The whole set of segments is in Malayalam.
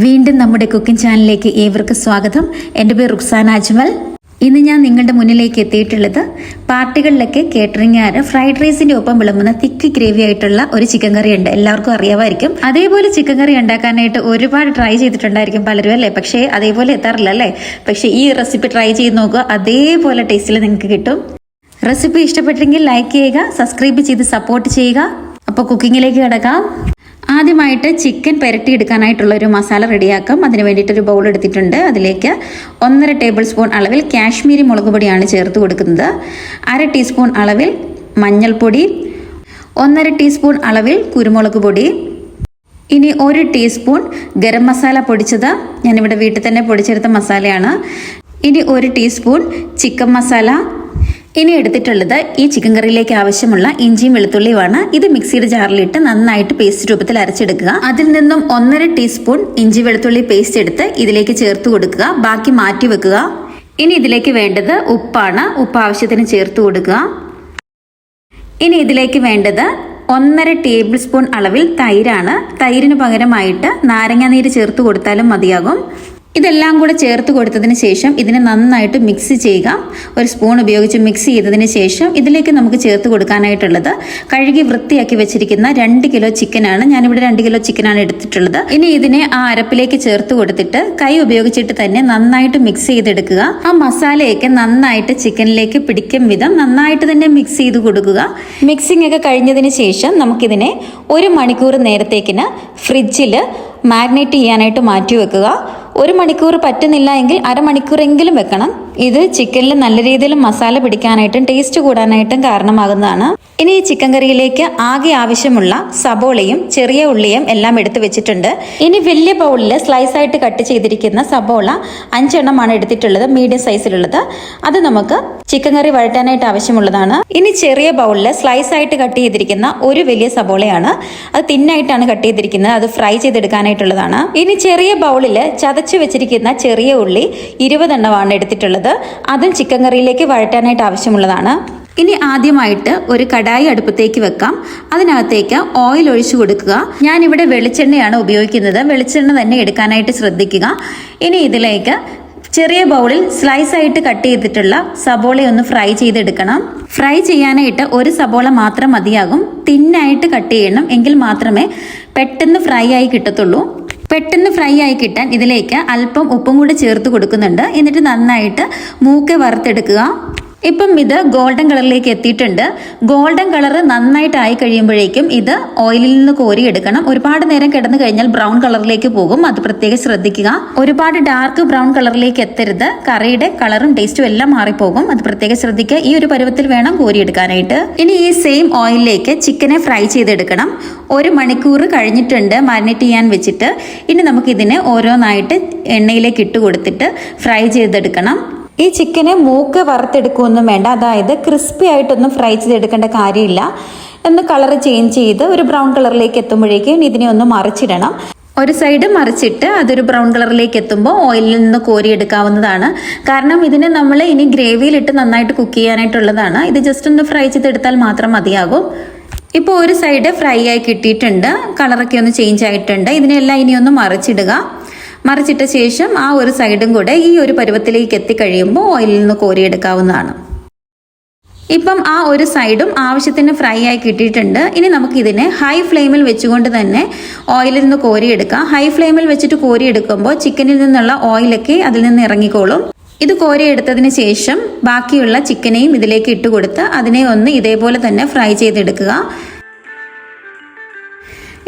വീണ്ടും നമ്മുടെ കുക്കിംഗ് ചാനലിലേക്ക് ഏവർക്കും സ്വാഗതം. എന്റെ പേര് റുക്സാന അജ്മൽ. ഇന്ന് ഞാൻ നിങ്ങളുടെ മുന്നിലേക്ക് എത്തിയിട്ടുള്ളത് പാർട്ടികളിലൊക്കെ കേറ്ററിംഗുകാർ ഫ്രൈഡ് റൈസിന്റെ ഒപ്പം വിളമ്പുന്ന തിക്ക് ഗ്രേവി ആയിട്ടുള്ള ഒരു ചിക്കൻ കറി ഉണ്ട്. എല്ലാവർക്കും അറിയാമായിരിക്കും. അതേപോലെ ചിക്കൻ കറി ഉണ്ടാക്കാനായിട്ട് ഒരുപാട് ട്രൈ ചെയ്തിട്ടുണ്ടായിരിക്കും പലരും അല്ലേ? പക്ഷേ അതേപോലെ എത്താറില്ല അല്ലേ? പക്ഷേ ഈ റെസിപ്പി ട്രൈ ചെയ്ത് നോക്കുക. അതേപോലെ ടേസ്റ്റിൽ നിങ്ങൾക്ക് കിട്ടും. റെസിപ്പി ഇഷ്ടപ്പെട്ടെങ്കിൽ ലൈക്ക് ചെയ്യുക സബ്സ്ക്രൈബ് ചെയ്ത് സപ്പോർട്ട് ചെയ്യുക. അപ്പോൾ കുക്കിങ്ങിലേക്ക് കിടക്കാം. ആദ്യമായിട്ട് ചിക്കൻ പുരട്ടിയെടുക്കാനായിട്ടുള്ള ഒരു മസാല റെഡിയാക്കാം. അതിന് വേണ്ടിയിട്ട് ഒരു ബൗൾ എടുത്തിട്ടുണ്ട്. അതിലേക്ക് ഒന്നര ടേബിൾ സ്പൂൺ അളവിൽ കാശ്മീരി മുളക് പൊടിയാണ് ചേർത്ത് കൊടുക്കുന്നത്. അര ടീസ്പൂൺ അളവിൽ മഞ്ഞൾപ്പൊടി. ഒന്നര ടീസ്പൂൺ അളവിൽ കുരുമുളക് പൊടി. ഇനി ഒരു ടീസ്പൂൺ ഗരം മസാല പൊടിച്ചത്. ഞാനിവിടെ വീട്ടിൽ തന്നെ പൊടിച്ചെടുത്ത മസാലയാണ്. ഇനി ഒരു ടീസ്പൂൺ ചിക്കൻ മസാല. ഇനി എടുത്തിട്ടുള്ളത് ഈ ചിക്കൻ കറിയിലേക്ക് ആവശ്യമുള്ള ഇഞ്ചിയും വെളുത്തുള്ളിയുമാണ്. ഇത് മിക്സിയുടെ ജാറിലിട്ട് നന്നായിട്ട് പേസ്റ്റ് രൂപത്തിൽ അരച്ചെടുക്കുക. അതിൽ നിന്നും ഒന്നര ടീസ്പൂൺ ഇഞ്ചി വെളുത്തുള്ളി പേസ്റ്റ് എടുത്ത് ഇതിലേക്ക് ചേർത്ത് കൊടുക്കുക. ബാക്കി മാറ്റി വെക്കുക. ഇനി ഇതിലേക്ക് വേണ്ടത് ഉപ്പാണ്. ഉപ്പ് ആവശ്യത്തിന് ചേർത്ത് കൊടുക്കുക. ഇനി ഇതിലേക്ക് വേണ്ടത് ഒന്നര ടേബിൾ സ്പൂൺ അളവിൽ തൈരാണ്. തൈരിന് പകരമായിട്ട് നാരങ്ങാനീര് ചേർത്ത് കൊടുത്താലും മതിയാകും. ഇതെല്ലാം കൂടെ ചേർത്ത് കൊടുത്തതിന് ശേഷം ഇതിനെ നന്നായിട്ട് മിക്സ് ചെയ്യുക. ഒരു സ്പൂൺ ഉപയോഗിച്ച് മിക്സ് ചെയ്തതിന് ശേഷം ഇതിലേക്ക് നമുക്ക് ചേർത്ത് കൊടുക്കാനായിട്ടുള്ളത് കഴുകി വൃത്തിയാക്കി വെച്ചിരിക്കുന്ന രണ്ട് കിലോ ചിക്കനാണ് ഞാനിവിടെ രണ്ട് കിലോ ചിക്കനാണ് എടുത്തിട്ടുള്ളത്. ഇനി ഇതിനെ ആ അരപ്പിലേക്ക് ചേർത്ത് കൊടുത്തിട്ട് കൈ ഉപയോഗിച്ചിട്ട് തന്നെ നന്നായിട്ട് മിക്സ് ചെയ്തെടുക്കുക. ആ മസാലയൊക്കെ നന്നായിട്ട് ചിക്കനിലേക്ക് പിടിക്കും വിധം നന്നായിട്ട് തന്നെ മിക്സ് ചെയ്ത് കൊടുക്കുക. മിക്സിംഗ് ഒക്കെ കഴിഞ്ഞതിന് ശേഷം നമുക്കിതിനെ ഒരു മണിക്കൂർ നേരത്തേക്കിന് ഫ്രിഡ്ജിൽ മാഗ്നേറ്റ് ചെയ്യാനായിട്ട് മാറ്റി വെക്കുക. ഒരു മണിക്കൂർ പറ്റുന്നില്ല എങ്കിൽ അരമണിക്കൂറെങ്കിലും വെക്കണം. ഇത് ചിക്കനിൽ നല്ല രീതിയിൽ മസാല പിടിക്കാനായിട്ടും ടേസ്റ്റ് കൂടാനായിട്ടും കാരണമാകുന്നതാണ്. ഇനി ഈ ചിക്കൻ കറിയിലേക്ക് ആകെ ആവശ്യമുള്ള സബോളയും ചെറിയ ഉള്ളിയും എല്ലാം എടുത്തു വെച്ചിട്ടുണ്ട്. ഇനി വലിയ ബൗളിൽ സ്ലൈസ് ആയിട്ട് കട്ട് ചെയ്തിരിക്കുന്ന സബോള അഞ്ചെണ്ണമാണ് എടുത്തിട്ടുള്ളത് മീഡിയം സൈസിലുള്ളത് അത് നമുക്ക് ചിക്കൻ കറി വഴറ്റാനായിട്ട് ആവശ്യമുള്ളതാണ്. ഇനി ചെറിയ ബൗളിൽ സ്ലൈസ് ആയിട്ട് കട്ട് ചെയ്തിരിക്കുന്ന ഒരു വലിയ സബോളയാണ്. അത് തിന്നായിട്ടാണ് കട്ട് ചെയ്തിരിക്കുന്നത് അത് ഫ്രൈ ചെയ്തെടുക്കാനായിട്ടുള്ളതാണ്. ഇനി ചെറിയ ബൗളിൽ ചതച്ചു വെച്ചിരിക്കുന്ന ചെറിയ ഉള്ളി ഇരുപതെണ്ണമാണ് എടുത്തിട്ടുള്ളത്. അതും ചിക്കൻ കറിയിലേക്ക് വഴറ്റാനായിട്ട് ആവശ്യമുള്ളതാണ്. ഇനി ആദ്യമായിട്ട് ഒരു കടായി അടുപ്പത്തേക്ക് വെക്കാം. അതിനകത്തേക്ക് ഓയിൽ ഒഴിച്ചു കൊടുക്കുക. ഞാൻ ഇവിടെ വെളിച്ചെണ്ണയാണ് ഉപയോഗിക്കുന്നത്. വെളിച്ചെണ്ണ തന്നെ എടുക്കാനായിട്ട് ശ്രദ്ധിക്കുക. ഇനി ഇതിലേക്ക് ചെറിയ ബൗളിൽ സ്ലൈസ് ആയിട്ട് കട്ട് ചെയ്തിട്ടുള്ള സബോള ഒന്ന് ഫ്രൈ ചെയ്തെടുക്കണം. ഫ്രൈ ചെയ്യാനായിട്ട് ഒരു സബോള മാത്രം മതിയാകും. തിന്നായിട്ട് കട്ട് ചെയ്യണം. എങ്കിൽ മാത്രമേ പെട്ടെന്ന് ഫ്രൈ ആയി കിട്ടത്തുള്ളൂ. പെട്ടെന്ന് ഫ്രൈ ആയി കിട്ടാൻ ഇതിലേക്ക് അല്പം ഉപ്പും കൂടി ചേർത്ത് കൊടുക്കുന്നുണ്ട്. എന്നിട്ട് നന്നായിട്ട് മൂക്കെ വറുത്തെടുക്കുക. ഇപ്പം ഇത് ഗോൾഡൻ കളറിലേക്ക് എത്തിയിട്ടുണ്ട്. ഗോൾഡൻ കളർ നന്നായിട്ട് ആയി കഴിയുമ്പോഴേക്കും ഇത് ഓയിലിൽ നിന്ന് കോരി എടുക്കണം. ഒരുപാട് നേരം കിടന്നു കഴിഞ്ഞാൽ ബ്രൗൺ കളറിലേക്ക് പോകും. അത് പ്രത്യേകം ശ്രദ്ധിക്കുക. ഒരുപാട് ഡാർക്ക് ബ്രൗൺ കളറിലേക്ക് എത്തരുത്. കറിയുടെ കളറും ടേസ്റ്റും എല്ലാം മാറിപ്പോകും. അത് പ്രത്യേകം ശ്രദ്ധിക്കുക. ഈ ഒരു പരുവത്തിൽ വേണം കോരി എടുക്കാനായിട്ട്. ഇനി ഈ സെയിം ഓയിലിലേക്ക് ചിക്കനെ ഫ്രൈ ചെയ്തെടുക്കണം. ഒരു മണിക്കൂർ കഴിഞ്ഞിട്ടുണ്ട് മാരിനേറ്റ് ചെയ്യാൻ വെച്ചിട്ട്. ഇനി നമുക്കിതിനെ ഓരോന്നായിട്ട് എണ്ണയിലേക്ക് ഇട്ട് കൊടുത്തിട്ട് ഫ്രൈ ചെയ്തെടുക്കണം. ഈ ചിക്കനെ മൂക്ക് വറുത്തെടുക്കുകയൊന്നും വേണ്ട. അതായത് ക്രിസ്പി ആയിട്ടൊന്നും ഫ്രൈ ചെയ്തെടുക്കേണ്ട കാര്യമില്ല. എന്ന് കളർ ചേഞ്ച് ചെയ്ത് ഒരു ബ്രൗൺ കളറിലേക്ക് എത്തുമ്പോഴേക്കും ഇതിനെ ഒന്ന് മറിച്ചിടണം. ഒരു സൈഡ് മറിച്ചിട്ട് അതൊരു ബ്രൗൺ കളറിലേക്ക് എത്തുമ്പോൾ ഓയിലിൽ നിന്ന് കോരിയെടുക്കാവുന്നതാണ്. കാരണം ഇതിനെ നമ്മൾ ഇനി ഗ്രേവിയിലിട്ട് നന്നായിട്ട് കുക്ക് ചെയ്യാനായിട്ടുള്ളതാണ്. ഇത് ജസ്റ്റ് ഒന്ന് ഫ്രൈ ചെയ്തെടുത്താൽ മാത്രം മതിയാകും. ഇപ്പോൾ ഒരു സൈഡ് ഫ്രൈ ആയി കിട്ടിയിട്ടുണ്ട്. കളറൊക്കെ ഒന്ന് ചേഞ്ച് ആയിട്ടുണ്ട്. ഇതിനെല്ലാം ഇനി ഒന്ന് മറിച്ചിടുക. മറിച്ചിട്ട ശേഷം ആ ഒരു സൈഡും കൂടെ ഈ ഒരു പരുവത്തിലേക്ക് എത്തിക്കഴിയുമ്പോൾ ഓയിലിൽ നിന്ന് കോരിയെടുക്കാവുന്നതാണ്. ഇപ്പം ആ ഒരു സൈഡും ആവശ്യത്തിന് ഫ്രൈ ആയി കിട്ടിയിട്ടുണ്ട്. ഇനി നമുക്ക് ഇതിനെ ഹൈ ഫ്ലെയിമിൽ വെച്ചുകൊണ്ട് തന്നെ ഓയിലിൽ നിന്ന് കോരിയെടുക്കാം. ഹൈ ഫ്ലെയിമിൽ വെച്ചിട്ട് കോരിയെടുക്കുമ്പോൾ ചിക്കനിൽ നിന്നുള്ള ഓയിലൊക്കെ അതിൽ നിന്ന് ഇറങ്ങിക്കോളും. ഇത് കോരിയെടുത്തതിന് ശേഷം ബാക്കിയുള്ള ചിക്കനെയും ഇതിലേക്ക് ഇട്ട് കൊടുത്ത് അതിനെ ഒന്ന് ഇതേപോലെ തന്നെ ഫ്രൈ ചെയ്തെടുക്കുക.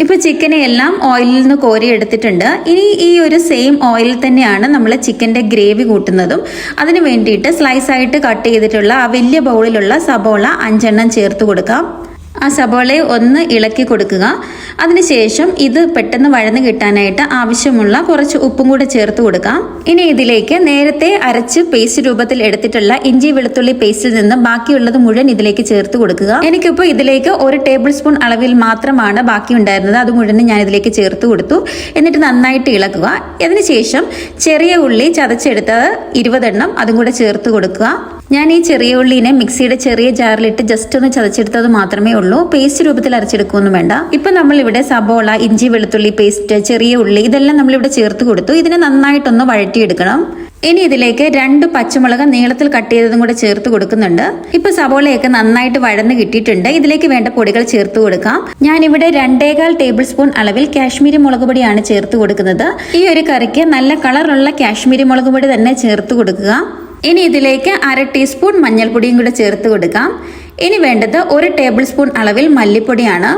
ഇപ്പോൾ ചിക്കനെ എല്ലാം ഓയിലിൽ നിന്ന് കോരി എടുത്തിട്ടുണ്ട്. ഇനി ഈ ഒരു സെയിം ഓയിലിൽ തന്നെയാണ് നമ്മൾ ചിക്കന്റെ ഗ്രേവി കൂട്ടുന്നതും. അതിന് വേണ്ടിയിട്ട് സ്ലൈസായിട്ട് കട്ട് ചെയ്തിട്ടുള്ള ആ വലിയ ബൗളിലുള്ള സബോള അഞ്ചെണ്ണം ചേർത്ത് കൊടുക്കാം. ആ സബോളയെ ഒന്ന് ഇളക്കി കൊടുക്കുക. അതിനുശേഷം ഇത് പെട്ടെന്ന് വഴന്ന് കിട്ടാനായിട്ട് ആവശ്യമുള്ള കുറച്ച് ഉപ്പും കൂടെ ചേർത്ത് കൊടുക്കാം ഇനി ഇതിലേക്ക് നേരത്തെ അരച്ച് പേസ്റ്റ് രൂപത്തിൽ എടുത്തിട്ടുള്ള ഇഞ്ചി വെളുത്തുള്ളി പേസ്റ്റിൽ നിന്ന് ബാക്കിയുള്ളത് മുഴുവൻ ഇതിലേക്ക് ചേർത്ത് കൊടുക്കുക. എനിക്കിപ്പോൾ ഇതിലേക്ക് ഒരു ടേബിൾ സ്പൂൺ അളവിൽ മാത്രമാണ് ബാക്കി ഉണ്ടായിരുന്നത് അത് മുഴുവൻ ഞാൻ ഇതിലേക്ക് ചേർത്ത് കൊടുത്തു. എന്നിട്ട് നന്നായിട്ട് ഇളക്കുക. അതിനുശേഷം ചെറിയ ഉള്ളി ചതച്ചെടുത്തത് ഇരുപതെണ്ണം അതും കൂടെ ചേർത്ത് കൊടുക്കുക. ഞാൻ ഈ ചെറിയ ഉള്ളിനെ മിക്സിയുടെ ചെറിയ ജാറിലിട്ട് ജസ്റ്റ് ഒന്ന് ചതച്ചെടുത്തത് മാത്രമേ ഉള്ളൂ. പേസ്റ്റ് രൂപത്തിൽ അരച്ചെടുക്കുകയൊന്നും വേണ്ട. ഇപ്പൊ നമ്മൾ ഇവിടെ സബോള ഇഞ്ചി വെളുത്തുള്ളി പേസ്റ്റ് ചെറിയ ഉള്ളി ഇതെല്ലാം നമ്മൾ ഇവിടെ ചേർത്ത് കൊടുത്തു. ഇതിനെ നന്നായിട്ടൊന്ന് വഴറ്റിയെടുക്കണം. ഇനി ഇതിലേക്ക് രണ്ട് പച്ചമുളക് നീളത്തിൽ കട്ട് ചെയ്തതും കൂടെ ചേർത്ത് കൊടുക്കുന്നുണ്ട്. ഇപ്പൊ സബോളയൊക്കെ നന്നായിട്ട് വഴന്ന് കിട്ടിയിട്ടുണ്ട്. ഇതിലേക്ക് വേണ്ട പൊടികൾ ചേർത്ത് കൊടുക്കാം. ഞാൻ ഇവിടെ രണ്ടേകാൽ ടേബിൾ സ്പൂൺ അളവിൽ കാശ്മീരി മുളക് പൊടിയാണ് ചേർത്ത് കൊടുക്കുന്നത്. ഈ ഒരു കറിക്ക് നല്ല കളറുള്ള കാശ്മീരി മുളക് പൊടി തന്നെ ചേർത്ത് കൊടുക്കുക. ഇനി ഇതിലേക്ക് അര ടീസ്പൂൺ മഞ്ഞൾപ്പൊടിയും കൂടെ ചേർത്ത് കൊടുക്കാം. ഇനി വേണ്ടത് ഒരു ടേബിൾ സ്പൂൺ അളവിൽ മല്ലിപ്പൊടിയാണ്.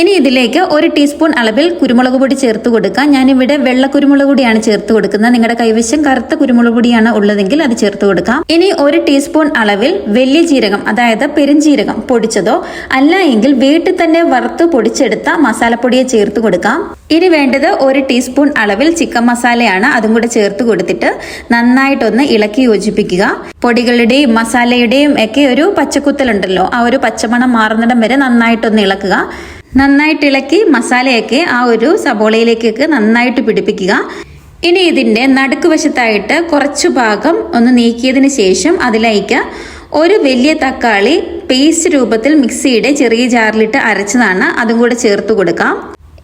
ഇനി ഇതിലേക്ക് ഒരു ടീസ്പൂൺ അളവിൽ കുരുമുളക് പൊടി ചേർത്ത് കൊടുക്കാം. ഞാനിവിടെ വെള്ള കുരുമുളക് പൊടിയാണ് ചേർത്ത് കൊടുക്കുന്നത്. നിങ്ങളുടെ കൈവശം കറുത്ത കുരുമുളക് പൊടിയാണ് ഉള്ളതെങ്കിൽ അത് ചേർത്ത് കൊടുക്കാം. ഇനി ഒരു ടീസ്പൂൺ അളവിൽ വലിയ ജീരകം അതായത് പെരുംജീരകം പൊടിച്ചതോ അല്ല എങ്കിൽ വീട്ടിൽ തന്നെ വറുത്ത് പൊടിച്ചെടുത്ത മസാലപ്പൊടിയെ ചേർത്ത് കൊടുക്കാം. ഇനി വേണ്ടത് ഒരു ടീസ്പൂൺ അളവിൽ ചിക്കൻ മസാലയാണ്. അതും കൂടെ ചേർത്ത് കൊടുത്തിട്ട് നന്നായിട്ടൊന്ന് ഇളക്കി യോജിപ്പിക്കുക. പൊടികളുടെയും മസാലയുടെയും ഒക്കെ ഒരു പച്ചക്കുത്തലുണ്ടല്ലോ. ആ ഒരു പച്ചമണം മാറുന്നിടം വരെ നന്നായിട്ടൊന്ന് ഇളക്കുക. നന്നായിട്ട് ഇളക്കി മസാലയൊക്കെ ആ ഒരു സബോളയിലേക്കൊക്കെ നന്നായിട്ട് പിടിപ്പിക്കുക. ഇനി ഇതിന്റെ നടുക്ക് വശത്തായിട്ട് കുറച്ചു ഭാഗം ഒന്ന് നീക്കിയതിന് ശേഷം അതിലേക്ക് ഒരു വലിയ തക്കാളി പേസ്റ്റ് രൂപത്തിൽ മിക്സിയുടെ ചെറിയ ജാറിലിട്ട് അരച്ചതാണ്. അതും കൂടെ ചേർത്ത് കൊടുക്കാം.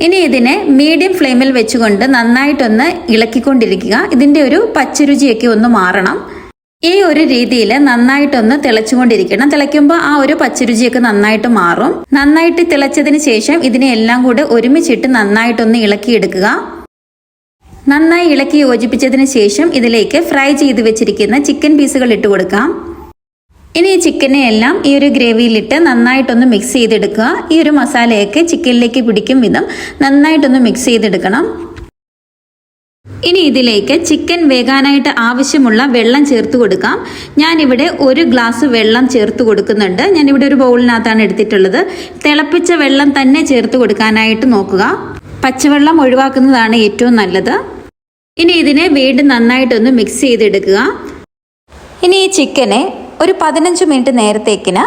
ഇനി ഇതിനെ മീഡിയം ഫ്ലെയിമിൽ വെച്ചുകൊണ്ട് നന്നായിട്ടൊന്ന് ഇളക്കിക്കൊണ്ടിരിക്കുക. ഇതിന്റെ ഒരു പച്ചരുചിയൊക്കെ ഒന്ന് മാറണം. ഈ ഒരു രീതിയിൽ നന്നായിട്ടൊന്ന് തിളച്ചുകൊണ്ടിരിക്കണം. തിളയ്ക്കുമ്പോൾ ആ ഒരു പച്ചരുചിയൊക്കെ നന്നായിട്ട് മാറും. നന്നായിട്ട് തിളച്ചതിന് ശേഷം ഇതിനെ എല്ലാം കൂടെ ഒരുമിച്ചിട്ട് നന്നായിട്ടൊന്ന് ഇളക്കിയെടുക്കുക. നന്നായി ഇളക്കി യോജിപ്പിച്ചതിന് ശേഷം ഇതിലേക്ക് ഫ്രൈ ചെയ്ത് വെച്ചിരിക്കുന്ന ചിക്കൻ പീസുകൾ ഇട്ട് കൊടുക്കാം. ഇനി ഈ ചിക്കനെ എല്ലാം ഈ ഒരു ഗ്രേവിയിലിട്ട് നന്നായിട്ടൊന്ന് മിക്സ് ചെയ്തെടുക്കുക. ഈ ഒരു മസാലയൊക്കെ ചിക്കനിലേക്ക് പിടിക്കും വിധം നന്നായിട്ടൊന്ന് മിക്സ് ചെയ്തെടുക്കണം. ഇനി ഇതിലേക്ക് ചിക്കൻ വേകാനായിട്ട് ആവശ്യമുള്ള വെള്ളം ചേർത്ത് കൊടുക്കാം. ഞാനിവിടെ ഒരു ഗ്ലാസ് വെള്ളം ചേർത്ത് കൊടുക്കുന്നുണ്ട്. ഞാനിവിടെ ഒരു ബൗളിനകത്താണ് എടുത്തിട്ടുള്ളത്. തിളപ്പിച്ച വെള്ളം തന്നെ ചേർത്ത് കൊടുക്കാനായിട്ട് നോക്കുക. പച്ചവെള്ളം ഒഴിവാക്കുന്നതാണ് ഏറ്റവും നല്ലത്. ഇനി ഇതിനെ വീണ്ടും നന്നായിട്ടൊന്ന് മിക്സ് ചെയ്തെടുക്കുക. ഇനി ഈ ചിക്കനെ ഒരു പതിനഞ്ച് മിനിറ്റ് നേരത്തേക്കിന്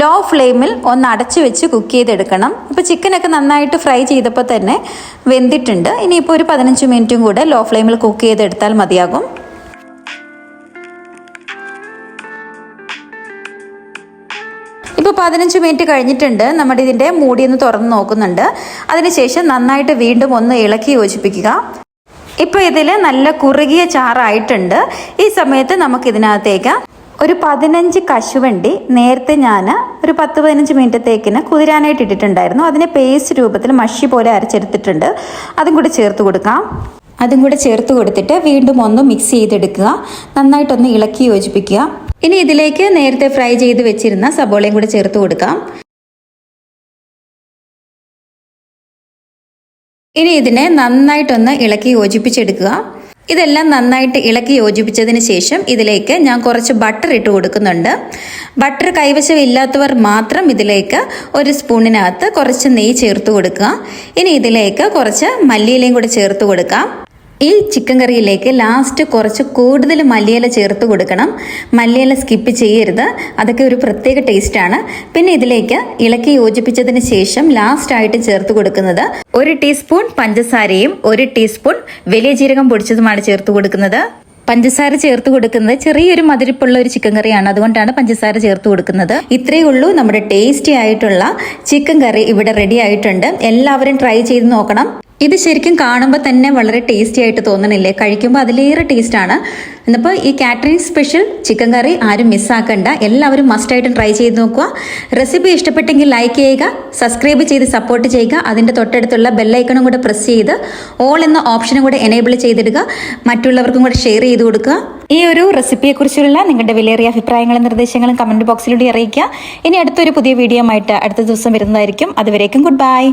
ലോ ഫ്ലെയിമിൽ ഒന്ന് അടച്ചു വെച്ച് കുക്ക് ചെയ്തെടുക്കണം. ഇപ്പോൾ ചിക്കനൊക്കെ നന്നായിട്ട് ഫ്രൈ ചെയ്തപ്പോൾ തന്നെ വെന്തിട്ടുണ്ട്. ഇനിയിപ്പോൾ ഒരു പതിനഞ്ച് മിനിറ്റും കൂടെ ലോ ഫ്ലെയിമിൽ കുക്ക് ചെയ്തെടുത്താൽ മതിയാകും. ഇപ്പോൾ പതിനഞ്ച് മിനിറ്റ് കഴിഞ്ഞിട്ടുണ്ട്. നമ്മുടെ ഇതിന്റെ മൂടി ഒന്ന് തുറന്ന് നോക്കുന്നുണ്ട്. അതിനുശേഷം നന്നായിട്ട് വീണ്ടും ഒന്ന് ഇളക്കി യോജിപ്പിക്കുക. ഇപ്പോൾ ഇതിൽ നല്ല കുറുകിയ ചാറായിട്ടുണ്ട്. ഈ സമയത്ത് നമുക്ക് ഇതിനകത്തേക്ക് ഒരു പതിനഞ്ച് കശുവണ്ടി നേരത്തെ ഞാൻ ഒരു പത്ത് പതിനഞ്ച് മിനിറ്റത്തേക്കിന് കുതിരാനായിട്ട് ഇട്ടിട്ടുണ്ടായിരുന്നു. അതിനെ പേസ്റ്റ് രൂപത്തിൽ മഷി പോലെ അരച്ചെടുത്തിട്ടുണ്ട്. അതും കൂടി ചേർത്ത് കൊടുക്കാം. അതും കൂടെ ചേർത്ത് കൊടുത്തിട്ട് വീണ്ടും ഒന്ന് മിക്സ് ചെയ്തെടുക്കുക. നന്നായിട്ടൊന്ന് ഇളക്കി യോജിപ്പിക്കുക. ഇനി ഇതിലേക്ക് നേരത്തെ ഫ്രൈ ചെയ്ത് വെച്ചിരുന്ന സബോളയും കൂടെ ചേർത്ത് കൊടുക്കാം. ഇനി ഇതിനെ നന്നായിട്ടൊന്ന് ഇളക്കി യോജിപ്പിച്ചെടുക്കുക. ഇതെല്ലാം നന്നായിട്ട് ഇളക്കി യോജിപ്പിച്ചതിന് ശേഷം ഇതിലേക്ക് ഞാൻ കുറച്ച് ബട്ടർ ഇട്ട് കൊടുക്കുന്നുണ്ട്. ബട്ടർ കൈവശം ഇല്ലാത്തവർ മാത്രം ഇതിലേക്ക് ഒരു സ്പൂണിനകത്ത് കുറച്ച് നെയ്യ് ചേർത്ത് കൊടുക്കുക. ഇനി ഇതിലേക്ക് കുറച്ച് മല്ലിയിലയും കൂടി ചേർത്ത് കൊടുക്കാം. ഈ ചിക്കൻ കറിയിലേക്ക് ലാസ്റ്റ് കുറച്ച് കൂടുതൽ മല്ലിയില ചേർത്ത് കൊടുക്കണം. മല്ലിയില സ്കിപ്പ് ചെയ്യരുത്. അതൊക്കെ ഒരു പ്രത്യേക ടേസ്റ്റാണ് പിന്നെ ഇതിലേക്ക് ഇളക്കി യോജിപ്പിച്ചതിന് ശേഷം ലാസ്റ്റ് ആയിട്ട് ചേർത്ത് കൊടുക്കുന്നത് ഒരു ടീസ്പൂൺ പഞ്ചസാരയും ഒരു ടീസ്പൂൺ വലിയ ജീരകം പൊടിച്ചതുമാണ് ചേർത്ത് കൊടുക്കുന്നത്. പഞ്ചസാര ചേർത്ത് കൊടുക്കുന്നത് ചെറിയൊരു മധുരിപ്പുള്ള ഒരു ചിക്കൻ കറിയാണ്. അതുകൊണ്ടാണ് പഞ്ചസാര ചേർത്ത് കൊടുക്കുന്നത്. ഇത്രയേ ഉള്ളൂ നമ്മുടെ ടേസ്റ്റി ആയിട്ടുള്ള ചിക്കൻ കറി ഇവിടെ റെഡി ആയിട്ടുണ്ട്. എല്ലാവരും ട്രൈ ചെയ്ത് നോക്കണം. ഇത് ശരിക്കും കാണുമ്പോൾ തന്നെ വളരെ ടേസ്റ്റി ആയിട്ട് തോന്നണില്ലേ? കഴിക്കുമ്പോൾ അതിലേറെ ടേസ്റ്റ് ആണ്. എന്നിപ്പോൾ ഈ കാറ്ററിംഗ് സ്പെഷ്യൽ ചിക്കൻ കറി ആരും മിസ്സാക്കണ്ട എല്ലാവരും മസ്റ്റായിട്ടും ട്രൈ ചെയ്ത് നോക്കുക. റെസിപ്പി ഇഷ്ടപ്പെട്ടെങ്കിൽ ലൈക്ക് ചെയ്യുക സബ്സ്ക്രൈബ് ചെയ്ത് സപ്പോർട്ട് ചെയ്യുക. അതിന്റെ തൊട്ടടുത്തുള്ള ബെല്ലൈക്കണും കൂടെ പ്രസ് ചെയ്ത് ഓൾ എന്ന ഓപ്ഷനും കൂടെ എനേബിൾ ചെയ്തിടുക. മറ്റുള്ളവർക്കും കൂടെ ഷെയർ ചെയ്ത് കൊടുക്കുക. ഈ ഒരു റെസിപ്പിയെക്കുറിച്ചുള്ള നിങ്ങളുടെ വിലയേറിയ അഭിപ്രായങ്ങളും നിർദ്ദേശങ്ങളും കമന്റ് ബോക്സിലൂടെ അറിയിക്കുക. ഇനി അടുത്തൊരു പുതിയ വീഡിയോ ആയിട്ട് അടുത്ത ദിവസം വരുന്നതായിരിക്കും. അതുവരേക്കും ഗുഡ് ബൈ